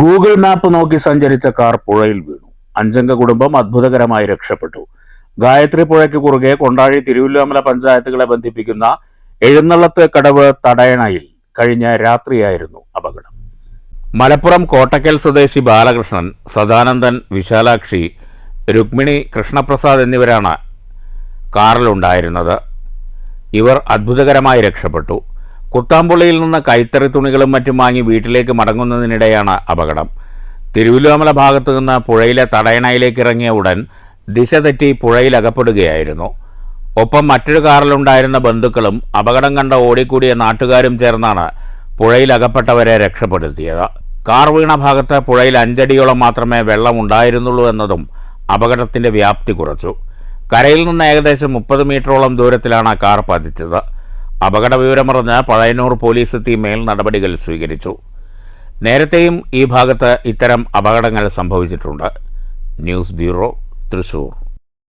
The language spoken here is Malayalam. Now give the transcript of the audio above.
ഗൂഗിൾ മാപ്പ് നോക്കി സഞ്ചരിച്ച കാർ പുഴയിൽ വീണു. അഞ്ചംഗ കുടുംബം അത്ഭുതകരമായി രക്ഷപ്പെട്ടു. ഗായത്രി പുഴയ്ക്ക് കുറുകെ കൊണ്ടാഴി തിരുവല്ലോമല പഞ്ചായത്തുകളെ ബന്ധിപ്പിക്കുന്ന എഴുന്നള്ളത്ത് കടവ് തടയണയിൽ കഴിഞ്ഞ രാത്രിയായിരുന്നു അപകടം. മലപ്പുറം കോട്ടക്കൽ സ്വദേശി ബാലകൃഷ്ണൻ സദാനന്ദൻ വിശാലാക്ഷി രുക്മിണി കൃഷ്ണപ്രസാദ് എന്നിവരാണ് കാറിലുണ്ടായിരുന്നത്. ഇവർ അത്ഭുതകരമായി രക്ഷപ്പെട്ടു. കുത്താമ്പുള്ളിയിൽ നിന്ന് കൈത്തറി തുണികളും മറ്റും വാങ്ങി വീട്ടിലേക്ക് മടങ്ങുന്നതിനിടെയാണ് അപകടം. തിരുവല്ലോമല ഭാഗത്തു നിന്ന് പുഴയിലെ തടയണയിലേക്ക് ഇറങ്ങിയ ഉടൻ ദിശ തെറ്റി പുഴയിലകപ്പെടുകയായിരുന്നു ഒപ്പം മറ്റൊരു കാറിലുണ്ടായിരുന്ന ബന്ധുക്കളും അപകടം കണ്ട ഓടിക്കൂടിയ നാട്ടുകാരും ചേർന്നാണ് പുഴയിലകപ്പെട്ടവരെ രക്ഷപ്പെടുത്തിയത്. കാർ വീണ ഭാഗത്ത് പുഴയിൽ അഞ്ചടിയോളം മാത്രമേ വെള്ളം ഉണ്ടായിരുന്നുള്ളൂ എന്നതും അപകടത്തിന്റെ വ്യാപ്തി കുറച്ചു. കരയിൽ നിന്ന് ഏകദേശം മുപ്പത് മീറ്ററോളം ദൂരത്തിലാണ് കാർ പതിച്ചത്. അപകട വിവരമറിഞ്ഞ് പഴയന്നൂർ പോലീസ് എത്തി മേൽ നടപടികൾ സ്വീകരിച്ചു. നേരത്തെയും ഈ ഭാഗത്ത് ഇത്തരം അപകടങ്ങൾ സംഭവിച്ചിട്ടുണ്ട്. News bureau Thrissur.